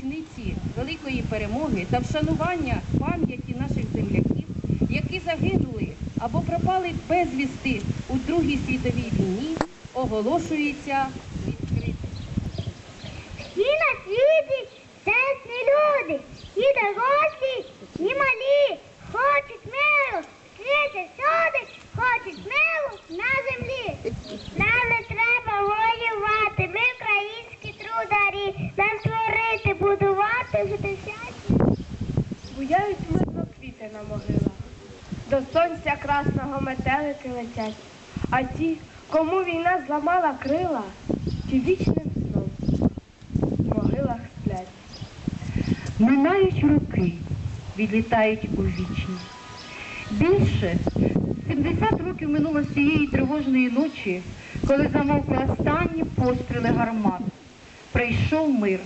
бо там діти маленькі. Добрий день. З нагоди 70-ї річниці великої перемоги та вшанування пам'яті наших земляків, які загинули або пропали безвісти у Другій світовій війні, оголошується відкритим. Всі на світі чесні люди, і дорослі, і малі, хочуть миру, світі всюди, хочуть миру на землі. Нам не треба воювати, ми українські трударі, нам творити, будувати, жити щастя. Буяють мирно квіти на могилах, до сонця красного метелики летять, а ті, кому війна зламала крила, ті вічним сном в могилах сплять. Минають роки, відлітають у вічність. Більше 70 років минуло з цієї тривожної ночі, коли замовкли останні постріли гармат. Прийшов мир,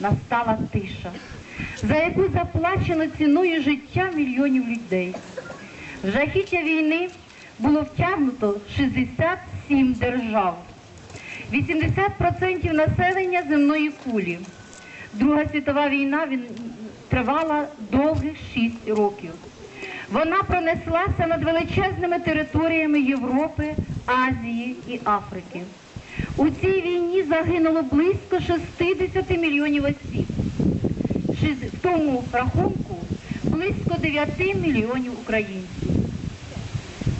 настала тиша, за яку заплачено ціною життя мільйонів людей. В жахіття війни було втягнуто 67 держав, 80% населення земної кулі. Друга світова війна тривала довгих шість років. Вона пронеслася над величезними територіями Європи, Азії і Африки. У цій війні загинуло близько 60 мільйонів осіб. В тому рахунку близько 9 мільйонів українців.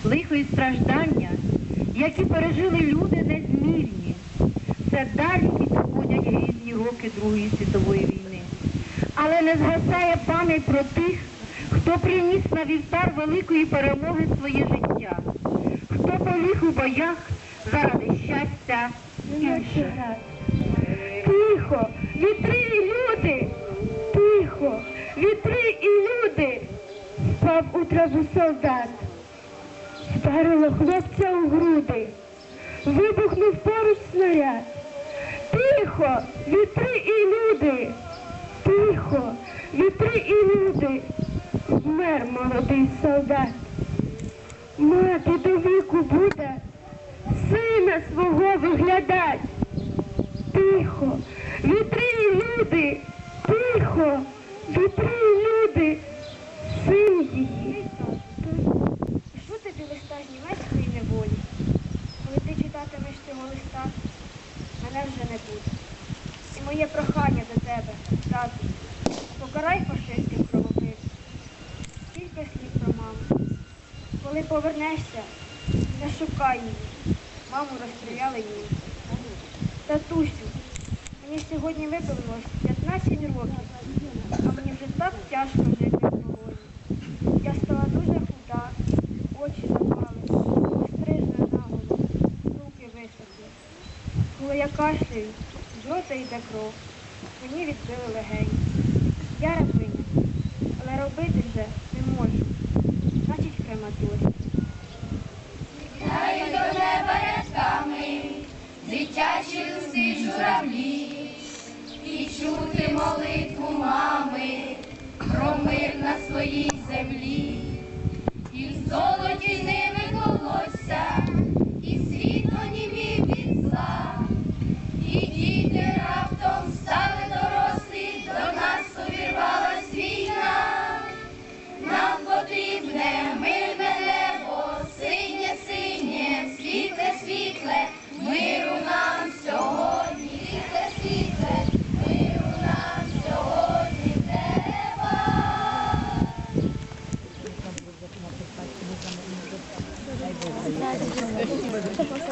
Лихо і страждання, які пережили люди незмірні. Це далі підходять грізні роки Другої світової війни. Але не згасає пам'ять про тих, хто приніс на вівтар великої перемоги своє життя, хто поліг у боях заради щастя. Тихо, вітри і люди, тихо, вітри і люди. Впав у траву солдат, вдарило хлопця у груди, вибухнув поруч снаряд. Тихо, вітри і люди, тихо, вітри і люди. Вмер молодий солдат. Мати до віку буде сина свого. Тихо, вітри і люди, тихо, вітри і люди, син її. Пишу тобі листа з німецької неволі. Коли ти читатимеш цього листа, мене вже не буде. І моє прохання до тебе, тату, покарай фашистів кровопивців. Тільки слів про маму. Коли повернешся, не шукай її. Маму розстріляли її. Татусю, мені сьогодні виповнилось 15 років, а мені вже так тяжко жити в полоні. Я стала дуже худа, очі запали, пострижена наголо, руки висохли. Коли я кашляю, з рота йде кров. Мені відбили легені. Я рабиня, але робити вже не можу. Значить крематорій. Дитячі листи журавлі, і чути молитву мами про мир на своїй землі,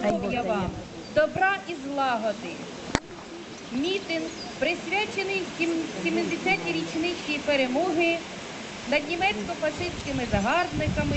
Здоров'я вам, добра і злагоди. Мітинг, присвячений 70-й річниці перемоги над німецько-фашистськими загарбниками,